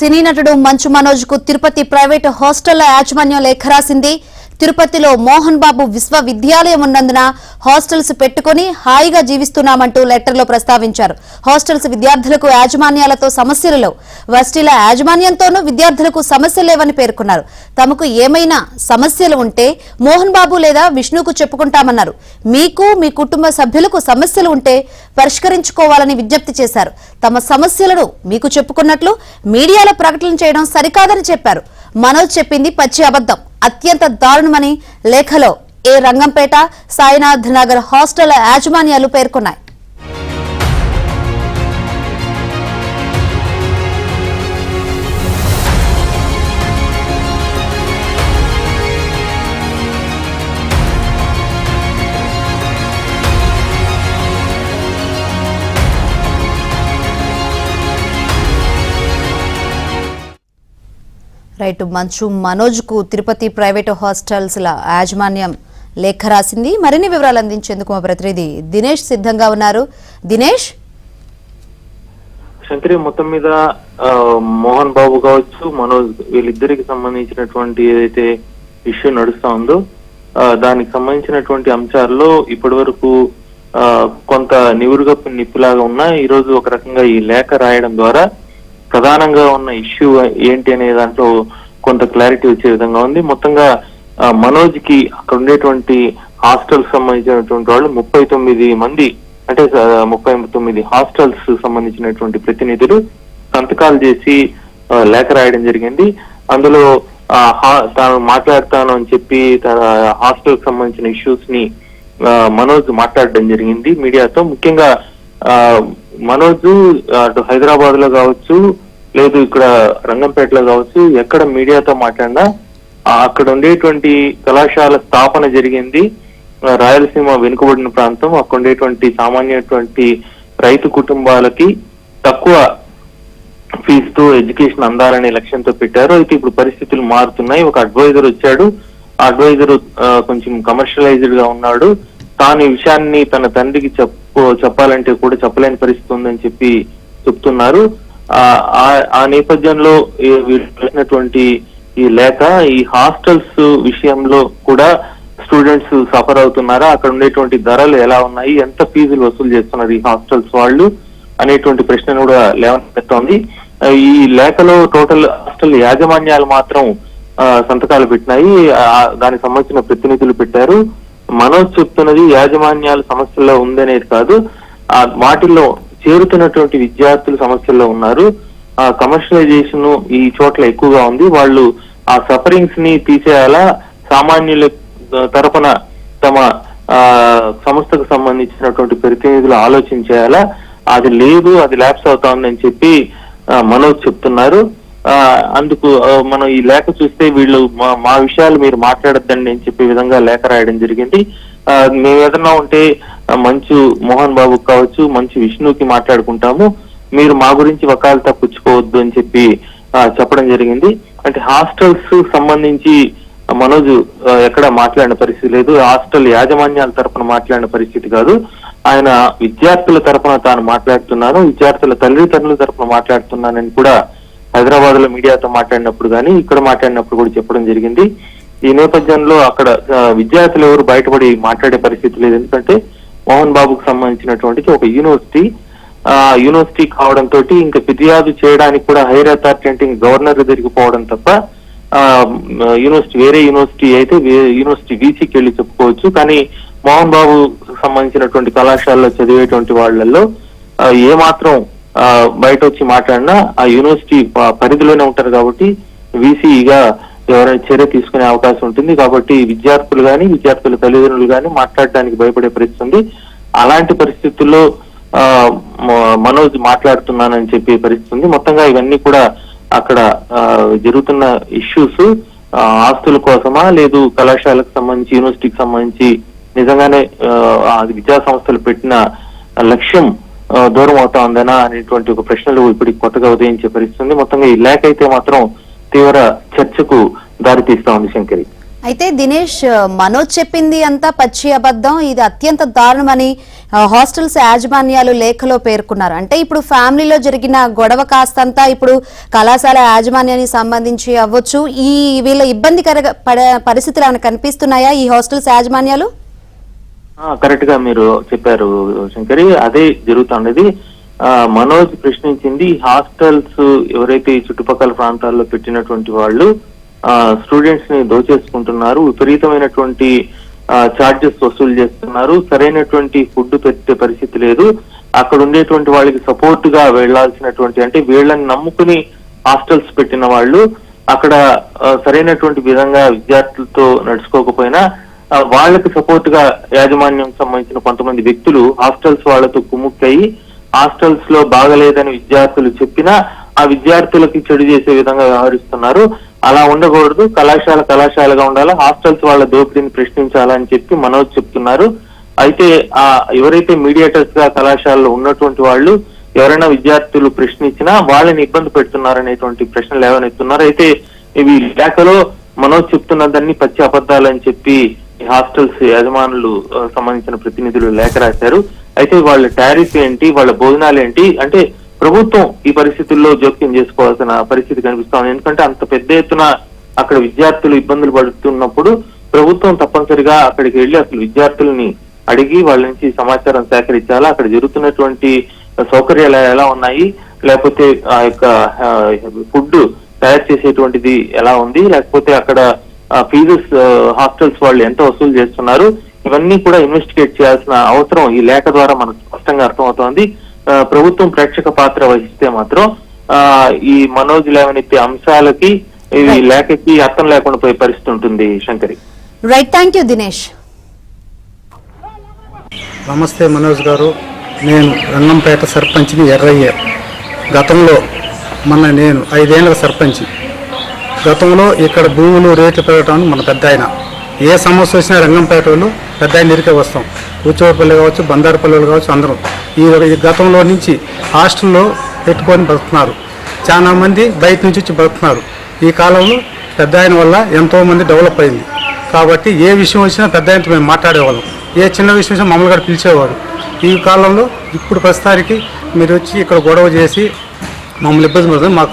సినీ నటుడు మంచు మనోజ్కు తిరుపతి ప్రైవేట్ హాస్టళ్ళ యాజమాన్యం లేఖ రాసింది. తిరుపతిలో మోహన్ బాబు విశ్వవిద్యాలయం ఉన్నందున హాస్టల్స్ పెట్టుకుని హాయిగా జీవిస్తున్నామంటూ లెటర్లో ప్రస్తావించారు. హాస్టల్స్ విద్యార్థులకు యాజమాన్యాలతో సమస్యలు లేవు యాజమాన్యంతోనూ విద్యార్థులకు సమస్య లేవని పేర్కొన్నారు. తమకు ఏమైనా సమస్యలు ఉంటే మోహన్ బాబు లేదా విష్ణుకు చెప్పుకుంటామన్నారు. మీకు మీ కుటుంబ సభ్యులకు సమస్యలు ఉంటే పరిష్కరించుకోవాలని విజ్ఞప్తి చేశారు. తమ సమస్యలను మీకు చెప్పుకున్నట్లు మీడియాలో ప్రకటన చేయడం సరికాదని చెప్పారు. మనోజ్ చెప్పింది పచ్చి అబద్ధం. అత్యంత దారుణమని లేఖలో ఏ రంగంపేట సాయినాథ్ నగర్ హాస్టల్ యాజమాన్యాలు పేర్కొన్నాయి. రైట్ మంచు మనోజ్కు తిరుపతి ప్రైవేటు హాస్టల్స్ ల యాజమాన్యం లేఖ రాసింది. మరిన్ని వివరాలు అందించేందుకు మా ప్రతినిధి దినేష్ సిద్ధంగా ఉన్నారు. దినేష్? శంకరి మొత్తం మీద మోహన్ బాబు కావచ్చు మనోజ్ వీళ్ళిద్దరికి సంబంధించినటువంటి ఏదైతే ఇష్యూ నడుస్తా ఉందో దానికి సంబంధించినటువంటి అంశాల్లో ఇప్పటి వరకు కొంత నివురుగప్పు నిప్పులాగా ఉన్నా ఈ రోజు ఒక రకంగా ఈ లేఖ రాయడం ద్వారా ప్రధానంగా ఉన్న ఇష్యూ ఏంటి అనే దాంట్లో కొంత క్లారిటీ వచ్చే విధంగా ఉంది. మొత్తంగా మనోజ్కి అక్కడ ఉండేటువంటి హాస్టల్ సంబంధించినటువంటి వాళ్ళు ముప్పై తొమ్మిది మంది అంటే ముప్పై తొమ్మిది హాస్టల్స్ సంబంధించినటువంటి ప్రతినిధులు సంతకాలు చేసి లేఖ రాయడం జరిగింది. అందులో తాను మాట్లాడతాను అని చెప్పి తన హాస్టల్ సంబంధించిన ఇష్యూస్ని మనోజ్ మాట్లాడడం జరిగింది మీడియాతో. ముఖ్యంగా ఆ, మనోజ్ అటు హైదరాబాద్లో కావచ్చు లేదు ఇక్కడ రంగంపేటలో కావచ్చు ఎక్కడ మీడియాతో మాట్లాడినా అక్కడ ఉండేటువంటి కళాశాల స్థాపన జరిగింది. రాయలసీమ వెనుకబడిన ప్రాంతం అక్కడ ఉండేటువంటి సామాన్యటువంటి రైతు కుటుంబాలకి తక్కువ ఫీజుతో ఎడ్యుకేషన్ అందాలనే లక్ష్యంతో పెట్టారు. అయితే ఇప్పుడు పరిస్థితులు మారుతున్నాయి. ఒక అడ్వైజర్ వచ్చాడు. ఆ అడ్వైజర్ కొంచెం కమర్షియలైజ్డ్గా ఉన్నాడు. తాను ఈ విషయాన్ని తన తండ్రికి చెప్పు చెప్పాలంటే కూడా చెప్పలేని పరిస్థితి ఉందని చెప్పి చెప్తున్నారు. ఆ ఆ- నేపథ్యంలో ఈ ఈ లేఖ ఈ హాస్టల్స్ విషయంలో కూడా స్టూడెంట్స్ సఫర్ అవుతున్నారా? అక్కడ ఉండేటువంటి ధరలు ఎలా ఉన్నాయి? ఎంత ఫీజులు వసూలు చేస్తున్నారు ఈ హాస్టల్స్ వాళ్ళు? అనేటువంటి ప్రశ్న కూడా లేవనెత్తోంది ఈ లేఖలో టోటల్ హాస్టల్ యాజమాన్యాలు మాత్రం సంతకాలు పెట్టినాయి. దానికి సంబంధించిన ప్రతినిధులు పెట్టారు. మనోజ్ చెప్తున్నది యాజమాన్యాల సమస్యల్లో ఉందనేది కాదు. వాటిల్లో చేరుతున్నటువంటి విద్యార్థులు సమస్యల్లో ఉన్నారు. ఆ కమర్షియలైజేషన్ ఈ చోట్ల ఎక్కువగా ఉంది. వాళ్ళు ఆ సఫరింగ్స్ని తీసేయాలా? సామాన్యుల తరపున తమ ఆ సంస్థకు సంబంధించినటువంటి ప్రతినిధులు ఆలోచించేయాలా అది లేదు అది ల్యాప్స్ అవుతా ఉందని చెప్పి మనోజ్ చెప్తున్నారు. అందుకు మనం ఈ లేఖ చూస్తే వీళ్ళు మా మా విషయాలు మీరు మాట్లాడొద్దండి అని చెప్పే విధంగా లేఖ రాయడం జరిగింది. మేము ఏదన్నా ఉంటే మంచు మోహన్ బాబు కావచ్చు మంచు విష్ణుకి మాట్లాడుకుంటాము. మీరు మా గురించి వకాలతా పుచ్చుకోవద్దు అని చెప్పి చెప్పడం జరిగింది. అంటే హాస్టల్స్ సంబంధించి మనోజ్ ఎక్కడ మాట్లాడిన పరిస్థితి లేదు. హాస్టల్ యాజమాన్యాల తరపున మాట్లాడిన పరిస్థితి కాదు. ఆయన విద్యార్థుల తరపున తాను మాట్లాడుతున్నాను. విద్యార్థుల తల్లిదండ్రుల తరపున మాట్లాడుతున్నానని కూడా హైదరాబాద్లో మీడియాతో మాట్లాడినప్పుడు కానీ ఇక్కడ మాట్లాడినప్పుడు కూడా చెప్పడం జరిగింది. ఈ నేపథ్యంలో అక్కడ విద్యార్థులు ఎవరు బయటపడి మాట్లాడే పరిస్థితి లేదు. ఎందుకంటే మోహన్ బాబుకు సంబంధించినటువంటి ఒక యూనివర్సిటీ. ఆ యూనివర్సిటీ కావడంతో ఇంకా ఫిర్యాదు చేయడానికి కూడా హైర్ అథారిటీ అంటే గవర్నర్ దగ్గరికి పోవడం తప్ప ఆ యూనివర్సిటీ వేరే యూనివర్సిటీ అయితే యూనివర్సిటీ వీసీకి వెళ్ళి చెప్పుకోవచ్చు. కానీ మోహన్ బాబు సంబంధించినటువంటి కళాశాలలో చదివేటువంటి వాళ్ళల్లో ఏ మాత్రం ఆ, బయట వచ్చి మాట్లాడినా ఆ యూనివర్సిటీ పరిధిలోనే ఉంటారు కాబట్టి వీసీగా ఎవరైనా చర్య తీసుకునే అవకాశం ఉంటుంది. కాబట్టి విద్యార్థులు కానీ విద్యార్థుల తల్లిదండ్రులు కానీ మాట్లాడడానికి భయపడే పరిస్థితి ఉంది. అలాంటి పరిస్థితుల్లో ఆ, మ- మనోజ్ మాట్లాడుతున్నానని చెప్పే పరిస్థితి ఉంది. మొత్తంగా ఇవన్నీ కూడా అక్కడ జరుగుతున్న ఇష్యూస్ ఆస్తుల కోసమా లేదు కళాశాలకు సంబంధించి యూనివర్సిటీకి సంబంధించి నిజంగానే విద్యా సంస్థలు పెట్టిన లక్ష్యం దూరం అవుతా ఉందనా అనేటువంటి ఒక ప్రశ్నలు ఇప్పటికి కొత్తగా ఉదయించే పరిస్థితి ఉంది. మొత్తంగా ఈ లేఖ అయితే మాత్రం తీవ్ర చర్చకు దారితీస్తా ఉంది శంకరి. అయితే దినేష్ మనోజ్ చెప్పింది అంతా పచ్చి అబద్ధం. ఇది అత్యంత దారుణమని హాస్టల్స్ యాజమాన్యాలు లేఖలో పేర్కొన్నారు. అంటే ఇప్పుడు ఫ్యామిలీలో జరిగిన గొడవ కాస్తంతా ఇప్పుడు కళాశాల యాజమాన్యానికి సంబంధించి అవ్వచ్చు. ఈ వీళ్ళ ఇబ్బందికర పరిస్థితులు ఏమైనా కనిపిస్తున్నాయా ఈ హాస్టల్స్ యాజమాన్యాలు? కరెక్ట్గా మీరు చెప్పారు శంకరి. అదే జరుగుతున్నది ఆ, మనోజ్ ప్రశ్నించింది హాస్టల్స్ ఎవరైతే ఈ చుట్టుపక్కల ప్రాంతాల్లో పెట్టినటువంటి వాళ్ళు స్టూడెంట్స్ని దోచేసుకుంటున్నారు విపరీతమైనటువంటి చార్జెస్ వసూలు చేస్తున్నారు సరైనటువంటి ఫుడ్ పెట్టే పరిస్థితి లేదు అక్కడ ఉండేటువంటి వాళ్ళకి సపోర్ట్గా వెళ్ళాల్సినటువంటి అంటే వీళ్ళని నమ్ముకుని హాస్టల్స్ పెట్టిన వాళ్ళు అక్కడ సరైనటువంటి విధంగా విద్యార్థులతో నడుచుకోకపోయినా వాళ్ళకి సపోర్ట్గా యాజమాన్యం సంబంధించిన కొంతమంది వ్యక్తులు హాస్టల్స్ వాళ్ళతో కుమ్ముక్కయి హాస్టల్స్లో బాగలేదని విద్యార్థులు చెప్పినా ఆ విద్యార్థులకి చెడు చేసే విధంగా వ్యవహరిస్తున్నారు. అలా ఉండకూడదు. కళాశాల కళాశాలగా ఉండాలి. హాస్టల్స్ వాళ్ళ దోపిడీని ప్రశ్నించాలని చెప్పి మనోజ్ చెప్తున్నారు. అయితే ఆ ఎవరైతే మీడియేటర్స్గా కళాశాలలో ఉన్నటువంటి వాళ్ళు ఎవరైనా విద్యార్థులు ప్రశ్నించినా వాళ్ళని ఇబ్బంది పెడుతున్నారనేటువంటి ప్రశ్నలు లేవనెత్తున్నారు. అయితే ఇవి లేఖలో మనోజ్ చెప్తున్నదాన్ని పచ్చి అబద్ధాలని చెప్పి హాస్టల్స్ యజమానులు సంబంధించిన ప్రతినిధులు లేఖ రాశారు. అయితే వాళ్ళ టారిఫ్ ఏంటి వాళ్ళ భోజనాలు ఏంటి అంటే ప్రభుత్వం ఈ పరిస్థితుల్లో జోక్యం చేసుకోవాల్సిన పరిస్థితి కనిపిస్తా ఎందుకంటే అంత పెద్ద ఎత్తున అక్కడ విద్యార్థులు ఇబ్బందులు పడుతున్నప్పుడు ప్రభుత్వం తప్పనిసరిగా అక్కడికి వెళ్ళి అసలు విద్యార్థుల్ని అడిగి వాళ్ళ నుంచి సమాచారం సేకరించాలా? అక్కడ జరుగుతున్నటువంటి సౌకర్యాలు ఎలా ఉన్నాయి? లేకపోతే ఆ యొక్క ఫుడ్ తయారు చేసేటువంటిది ఎలా ఉంది? లేకపోతే అక్కడ ఫీజెస్ హాస్టల్స్ వాళ్ళు ఎంత వసూలు చేస్తున్నారు? ఇవన్నీ కూడా ఇన్వెస్టిగేట్ చేయాల్సిన అవసరం ఈ లేఖ ద్వారా మనకు స్పష్టంగా అర్థమవుతోంది. ప్రభుత్వం ప్రేక్షక పాత్ర వహిస్తే మాత్రం ఆ, ఈ మనోజ్ లేవనెత్తే అంశాలకి ఈ. లేఖకి అర్థం లేకుండా పోయే పరిస్థితి ఉంటుంది Shankari. Right thank you Dinesh నమస్తే మనోజ్ గారు. నేను రంగంపేట సర్పంచ్ని ఎర్రయ్య. గతంలో మన నేను ఐదేళ్ళ సర్పంచ్. గతంలో ఇక్కడ భూములు రేట్లు పెరగటానికి మన పెద్ద ఆయన ఏ సమస్య వచ్చినా రంగంపేట వాళ్ళు పెద్ద నీరికే వస్తాం. కూచోపల్లి కావచ్చు బందారపల్లి కావచ్చు అందరం. ఈ గతంలో నుంచి హాస్టల్లో పెట్టుకొని బతుకుతున్నారు. చాలా మంది బయట నుంచి వచ్చి బతుకుతున్నారు. ఈ కాలంలో పెద్ద ఆయన వల్ల ఎంతోమంది డెవలప్ అయింది. కాబట్టి ఏ విషయం వచ్చినా పెద్ద ఆయనతో మేము మాట్లాడేవాళ్ళం. ఏ చిన్న విషయం వచ్చినా మమ్మల్ని కూడా పిలిచేవాడు ఈ కాలంలో ఇప్పుడు ప్రస్తుతానికి మీరు వచ్చి ఇక్కడ గొడవ చేసి మమ్మల్ని ఇబ్బంది పడుతుంది మాకు